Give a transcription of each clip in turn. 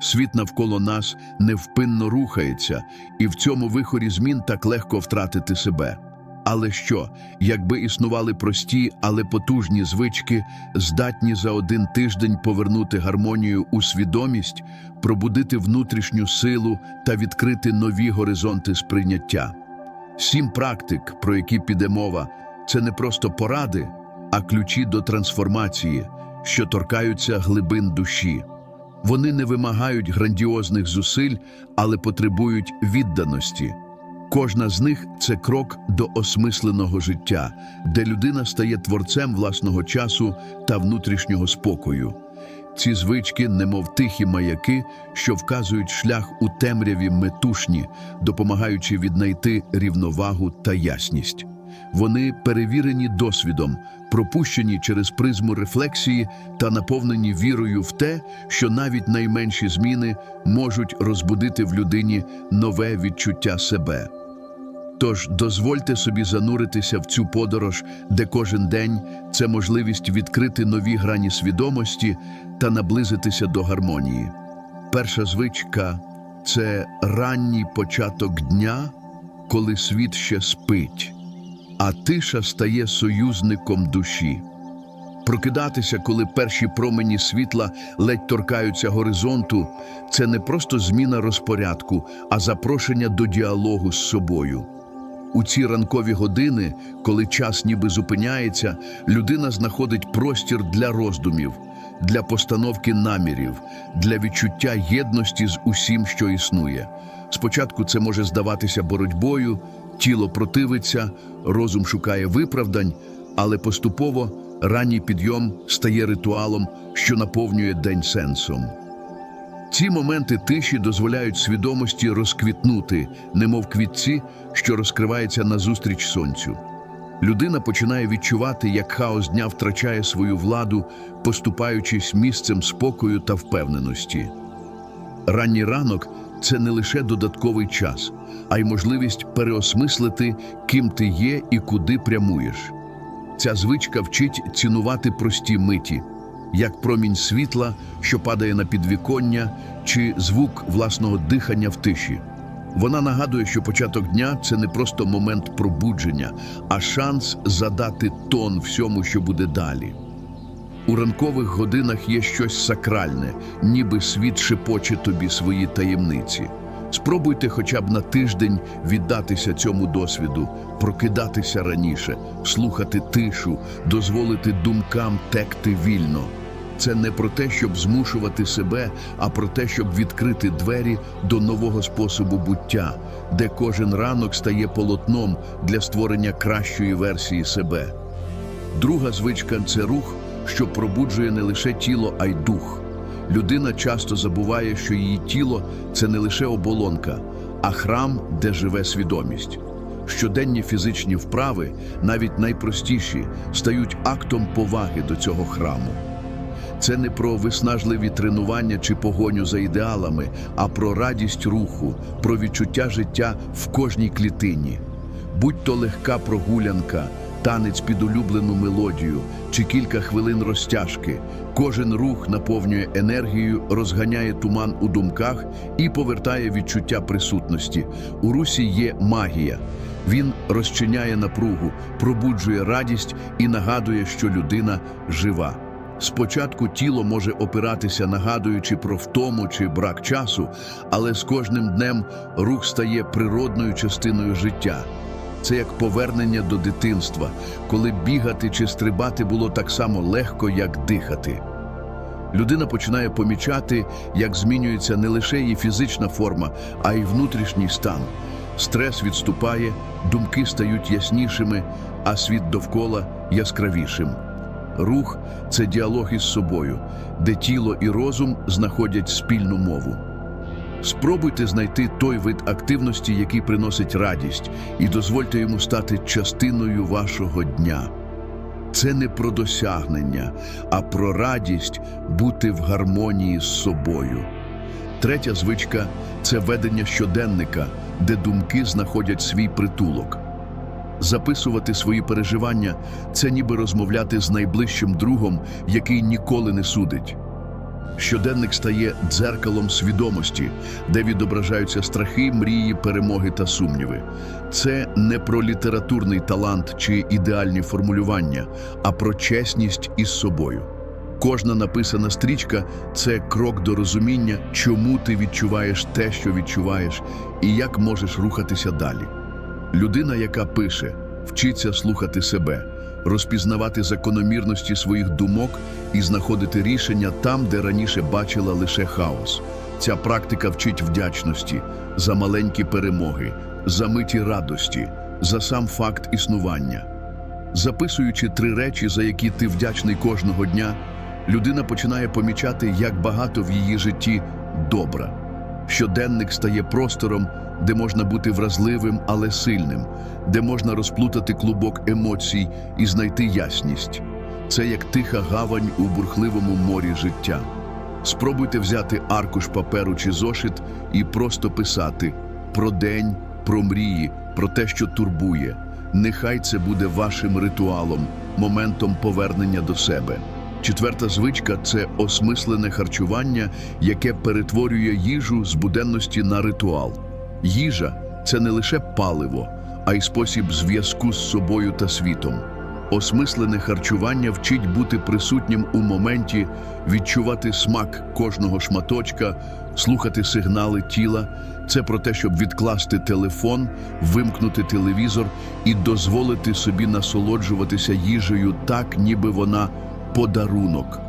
Світ навколо нас невпинно рухається, і в цьому вихорі змін так легко втратити себе. Але що, якби існували прості, але потужні звички, здатні за один тиждень повернути гармонію у свідомість, пробудити внутрішню силу та відкрити нові горизонти сприйняття? Сім практик, про які піде мова, це не просто поради, а ключі до трансформації, що торкаються глибин душі. Вони не вимагають грандіозних зусиль, але потребують відданості. Кожна з них це крок до осмисленого життя, де людина стає творцем власного часу та внутрішнього спокою. Ці звички, немов тихі маяки, що вказують шлях у темряві метушні, допомагаючи віднайти рівновагу та ясність. Вони перевірені досвідом, пропущені через призму рефлексії та наповнені вірою в те, що навіть найменші зміни можуть розбудити в людині нове відчуття себе. Тож дозвольте собі зануритися в цю подорож, де кожен день це можливість відкрити нові грані свідомості та наблизитися до гармонії. Перша звичка це ранній початок дня, коли світ ще спить, а тиша стає союзником душі. Прокидатися, коли перші промені світла ледь торкаються горизонту, це не просто зміна розпорядку, а запрошення до діалогу з собою. У ці ранкові години, коли час ніби зупиняється, людина знаходить простір для роздумів, для постановки намірів, для відчуття єдності з усім, що існує. Спочатку це може здаватися боротьбою, тіло противиться, розум шукає виправдань, але поступово ранній підйом стає ритуалом, що наповнює день сенсом. Ці моменти тиші дозволяють свідомості розквітнути, немов квітці, що розкривається назустріч сонцю. Людина починає відчувати, як хаос дня втрачає свою владу, поступаючись місцем спокою та впевненості. Ранній ранок це не лише додатковий час, а й можливість переосмислити, ким ти є і куди прямуєш. Ця звичка вчить цінувати прості миті, як промінь світла, що падає на підвіконня, чи звук власного дихання в тиші. Вона нагадує, що початок дня це не просто момент пробудження, а шанс задати тон всьому, що буде далі. У ранкових годинах є щось сакральне, ніби світ шепоче тобі свої таємниці. Спробуйте хоча б на тиждень віддатися цьому досвіду, прокидатися раніше, слухати тишу, дозволити думкам текти вільно. Це не про те, щоб змушувати себе, а про те, щоб відкрити двері до нового способу буття, де кожен ранок стає полотном для створення кращої версії себе. Друга звичка це рух, що пробуджує не лише тіло, а й дух. Людина часто забуває, що її тіло це не лише оболонка, а храм, де живе свідомість. Щоденні фізичні вправи, навіть найпростіші, стають актом поваги до цього храму. Це не про виснажливі тренування чи погоню за ідеалами, а про радість руху, про відчуття життя в кожній клітині. Будь то легка прогулянка, танець під улюблену мелодію чи кілька хвилин розтяжки, кожен рух наповнює енергією, розганяє туман у думках і повертає відчуття присутності. У русі є магія. Він розчиняє напругу, пробуджує радість і нагадує, що людина жива. Спочатку тіло може опиратися, нагадуючи про втому чи брак часу, але з кожним днем рух стає природною частиною життя. Це як повернення до дитинства, коли бігати чи стрибати було так само легко, як дихати. Людина починає помічати, як змінюється не лише її фізична форма, а й внутрішній стан. Стрес відступає, думки стають яснішими, а світ довкола яскравішим. Рух це діалог із собою, де тіло і розум знаходять спільну мову. Спробуйте знайти той вид активності, який приносить радість, і дозвольте йому стати частиною вашого дня. Це не про досягнення, а про радість бути в гармонії з собою. Третя звичка це ведення щоденника, де думки знаходять свій притулок. Записувати свої переживання це ніби розмовляти з найближчим другом, який ніколи не судить. Щоденник стає дзеркалом свідомості, де відображаються страхи, мрії, перемоги та сумніви. Це не про літературний талант чи ідеальні формулювання, а про чесність із собою. Кожна написана стрічка це крок до розуміння, чому ти відчуваєш те, що відчуваєш, і як можеш рухатися далі. Людина, яка пише, вчиться слухати себе, розпізнавати закономірності своїх думок і знаходити рішення там, де раніше бачила лише хаос. Ця практика вчить вдячності за маленькі перемоги, за миті радості, за сам факт існування. Записуючи три речі, за які ти вдячний кожного дня, людина починає помічати, як багато в її житті добра. Щоденник стає простором, де можна бути вразливим, але сильним, де можна розплутати клубок емоцій і знайти ясність. Це як тиха гавань у бурхливому морі життя. Спробуйте взяти аркуш паперу чи зошит і просто писати про день, про мрії, про те, що турбує. Нехай це буде вашим ритуалом, моментом повернення до себе. Четверта звичка це осмислене харчування, яке перетворює їжу з буденності на ритуал. Їжа це не лише паливо, а й спосіб зв'язку з собою та світом. Осмислене харчування вчить бути присутнім у моменті, відчувати смак кожного шматочка, слухати сигнали тіла. Це про те, щоб відкласти телефон, вимкнути телевізор і дозволити собі насолоджуватися їжею так, ніби вона подарунок.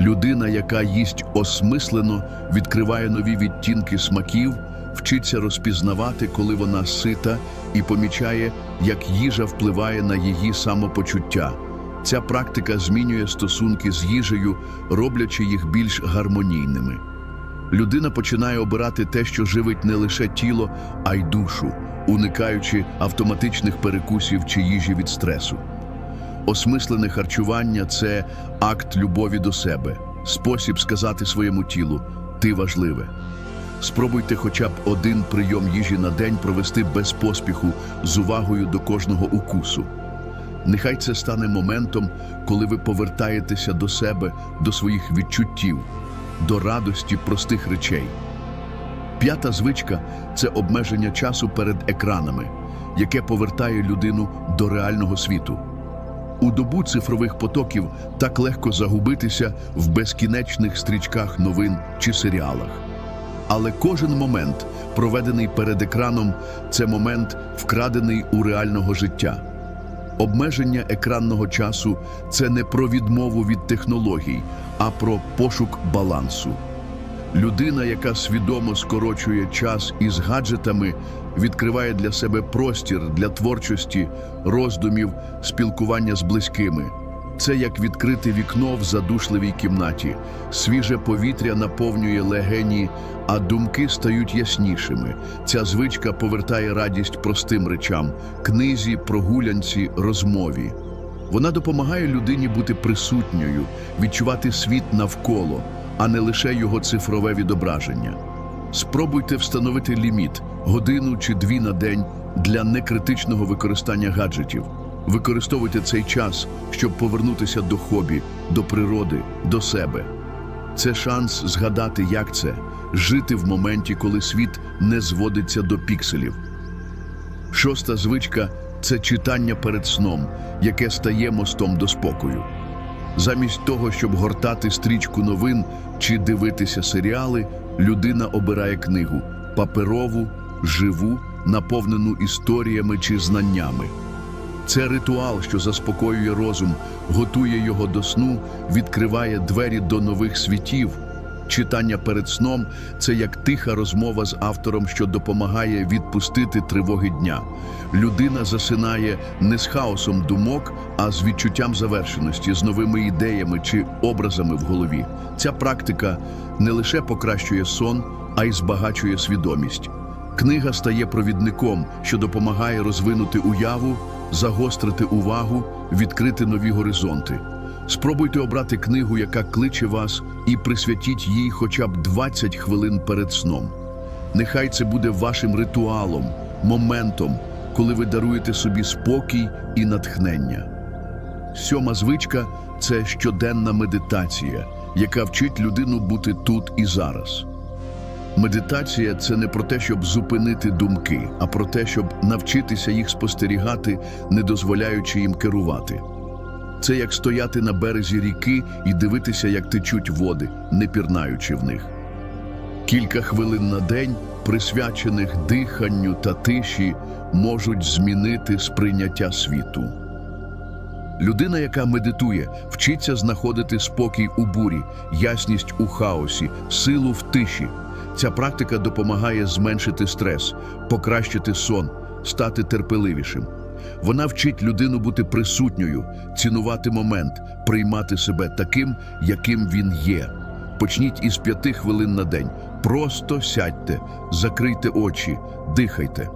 Людина, яка їсть осмислено, відкриває нові відтінки смаків, вчиться розпізнавати, коли вона сита, і помічає, як їжа впливає на її самопочуття. Ця практика змінює стосунки з їжею, роблячи їх більш гармонійними. Людина починає обирати те, що живить не лише тіло, а й душу, уникаючи автоматичних перекусів чи їжі від стресу. Осмислене харчування це акт любові до себе, спосіб сказати своєму тілу ти важливе. Спробуйте хоча б один прийом їжі на день провести без поспіху з увагою до кожного укусу. Нехай це стане моментом, коли ви повертаєтеся до себе, до своїх відчуттів, до радості простих речей. П'ята звичка це обмеження часу перед екранами, яке повертає людину до реального світу. У добу цифрових потоків так легко загубитися в безкінечних стрічках новин чи серіалах. Але кожен момент, проведений перед екраном, це момент, вкрадений у реального життя. Обмеження екранного часу це не про відмову від технологій, а про пошук балансу. Людина, яка свідомо скорочує час із гаджетами, відкриває для себе простір для творчості, роздумів, спілкування з близькими. Це як відкрити вікно в задушливій кімнаті. Свіже повітря наповнює легені, а думки стають яснішими. Ця звичка повертає радість простим речам книзі, прогулянці, розмові. Вона допомагає людині бути присутньою, відчувати світ навколо, а не лише його цифрове відображення. Спробуйте встановити ліміт годину чи дві на день для некритичного використання гаджетів. Використовуйте цей час, щоб повернутися до хобі, до природи, до себе. Це шанс згадати, як це жити в моменті, коли світ не зводиться до пікселів. Шоста звичка це читання перед сном, яке стає мостом до спокою. Замість того, щоб гортати стрічку новин чи дивитися серіали, людина обирає книгу паперову, живу, наповнену історіями чи знаннями. Це ритуал, що заспокоює розум, готує його до сну, відкриває двері до нових світів. Читання перед сном це як тиха розмова з автором, що допомагає відпустити тривоги дня. Людина засинає не з хаосом думок, а з відчуттям завершеності, з новими ідеями чи образами в голові. Ця практика не лише покращує сон, а й збагачує свідомість. Книга стає провідником, що допомагає розвинути уяву, загострити увагу, відкрити нові горизонти. Спробуйте обрати книгу, яка кличе вас, і присвятіть їй хоча б 20 хвилин перед сном. Нехай це буде вашим ритуалом, моментом, коли ви даруєте собі спокій і натхнення. Сьома звичка це щоденна медитація, яка вчить людину бути тут і зараз. Медитація це не про те, щоб зупинити думки, а про те, щоб навчитися їх спостерігати, не дозволяючи їм керувати. Це як стояти на березі ріки і дивитися, як течуть води, не пірнаючи в них. Кілька хвилин на день, присвячених диханню та тиші, можуть змінити сприйняття світу. Людина, яка медитує, вчиться знаходити спокій у бурі, ясність у хаосі, силу в тиші. Ця практика допомагає зменшити стрес, покращити сон, стати терпеливішим. Вона вчить людину бути присутньою, цінувати момент, приймати себе таким, яким він є. Почніть із п'яти хвилин на день. Просто сядьте, закрийте очі, дихайте.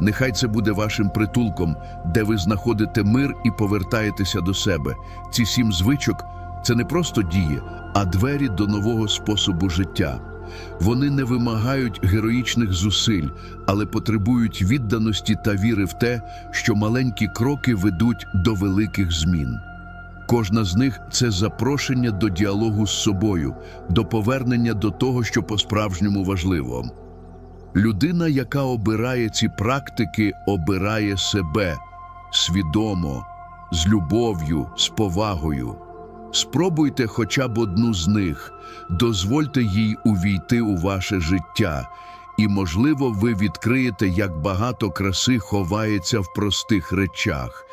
Нехай це буде вашим притулком, де ви знаходите мир і повертаєтеся до себе. Ці сім звичок це не просто дії, а двері до нового способу життя. Вони не вимагають героїчних зусиль, але потребують відданості та віри в те, що маленькі кроки ведуть до великих змін. Кожна з них це запрошення до діалогу з собою, до повернення до того, що по-справжньому важливо. Людина, яка обирає ці практики, обирає себе свідомо, з любов'ю, з повагою. Спробуйте хоча б одну з них, дозвольте їй увійти у ваше життя, і, можливо, ви відкриєте, як багато краси ховається в простих речах.